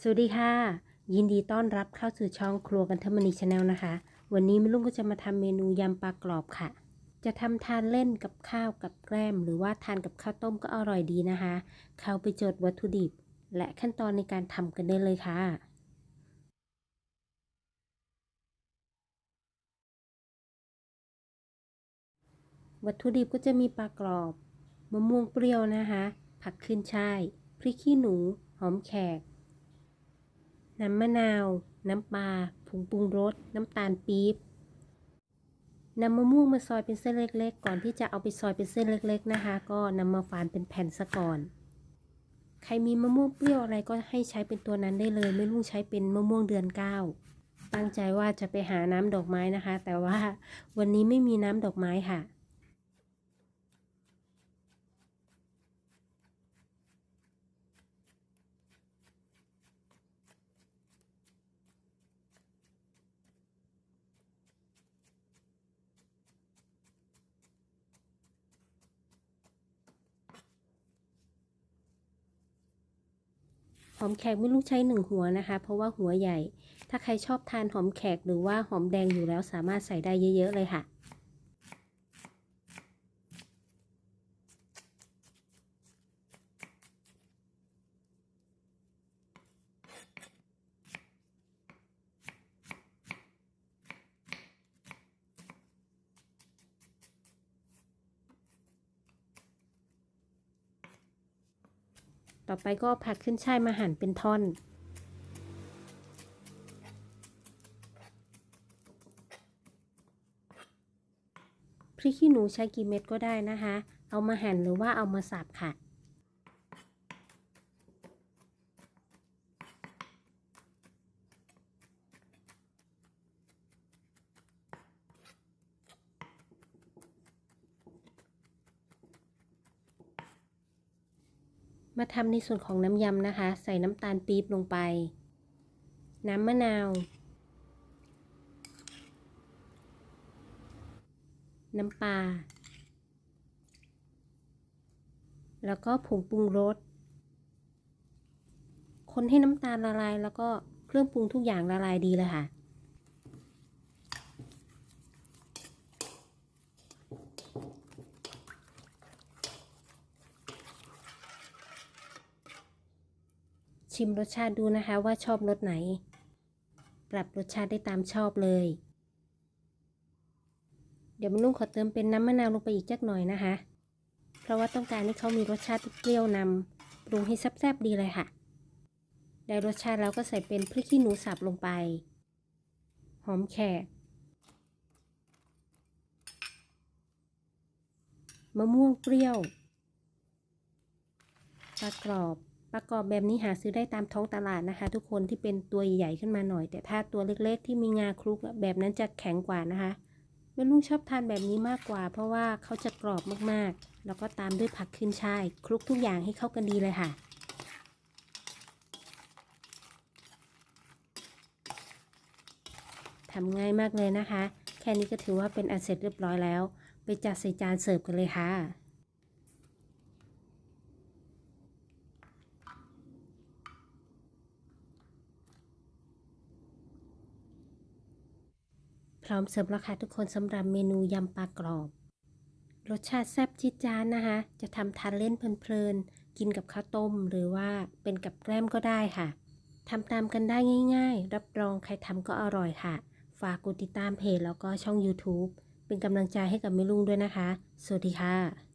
สวัสดีค่ะ ยินดีต้อนรับเข้าสู่ช่องครัวกันเทอร์มนีชาแนลนะคะ วันนี้แม่ลุงก็จะมาทำเมนูยำปลากรอบค่ะ จะทำทานเล่นกับข้าวกับแกล้ม หรือว่าทานกับข้าวต้มก็อร่อยดีนะคะ เข้าไปจดวัตถุดิบ และขั้นตอนในการทำกันได้เลยค่ะวัตถุดิบก็จะมีปลากรอบ มะม่วงเปรี้ยวนะคะ ผักขึ้นช่าย พริกขี้หนู หอมแขก น้ำมะนาว น้ำปลา ผงปรุงรส น้ำตาลปี๊บนำมะม่วงมาซอยเป็นเส้นเล็ก ๆ ก่อนที่จะเอาไปซอยเป็นเส้นเล็ก ๆนะคะ ก็นำมาฝานเป็นแผ่นซะก่อน ใครมีมะม่วงเปรี้ยวอะไรก็ให้ใช้เป็นตัวนั้นได้เลย ไม่ลุงใช้เป็นมะม่วงเดือนเก้าตั้งใจว่าจะไปหาน้ำดอกไม้นะคะ แต่ว่าวันนี้ไม่มีน้ำดอกไม้ค่ะ หอมแขกไม่รู้ใช้หนึ่งหัวนะคะ เพราะว่าหัวใหญ่ ถ้าใครชอบทานหอมแขกหรือว่าหอมแดงอยู่แล้วสามารถใส่ได้เยอะ ๆ เลยค่ะ ต่อไปก็ผักขึ้นช่ายมาหั่นเป็นท่อน พริกขี้หนูใช้กี่เม็ดก็ได้นะคะ เอามาหั่นหรือว่าเอามาสับค่ะ มาทำในส่วนของน้ำยำนะคะ ใส่น้ำตาลปี๊บลงไป น้ำมะนาว น้ำปลา แล้วก็ผงปรุงรส คนให้น้ำตาลละลาย แล้วก็เครื่องปรุงทุกอย่างละลายดีเลยค่ะ ชิมรสชาติดูนะคะว่าชอบรสไหน ปรับรสชาติได้ตามชอบเลย เดี๋ยวมันลุงขอเติมเป็นน้ำมะนาวลงไปอีกจักหน่อยนะคะ เพราะว่าต้องการให้เขามีรสชาติเปรี้ยวนำปรุงให้แซ่บๆดีเลยค่ะ ได้รสชาติแล้วก็ใส่เป็นพริกขี้หนูสับลงไป หอมแขกมะม่วงเปรี้ยวปลากรอบ ปลากรอบแบบนี้หาซื้อได้ตามท้องตลาดนะคะ ทุกคนที่เป็นตัวใหญ่ขึ้นมาหน่อย แต่ถ้าตัวเล็กๆ ที่มีงาคลุกแบบนั้นจะแข็งกว่านะคะแม่ลุงชอบทานแบบนี้มากกว่า เพราะว่าเขาจะกรอบมากๆ แล้วก็ตามด้วยผักขึ้นช่ายคลุกทุกอย่างให้เข้ากันดีเลยค่ะทำง่ายมากเลยนะคะ แค่นี้ก็ถือว่าเป็นอันเสร็จเรียบร้อยแล้ว ไปจัดใส่จานเสิร์ฟกันเลยค่ะ พร้อมเสิร์ฟแล้วค่ะทุกคนสำหรับเมนูยำปลากรอบ รสชาติแซ่บจี๊ดจ้านนะคะ จะทำทานเล่นเพลินๆ กินกับข้าวต้ม หรือว่าเป็นกับแกล้มก็ได้ค่ะทำตามกันได้ง่าย ๆ รับรองใครทำก็อร่อยค่ะ ฝากกดติดตามเพจแล้วก็ช่อง YouTube เป็นกำลังใจให้กับแม่ลุงด้วยนะคะ สวัสดีค่ะ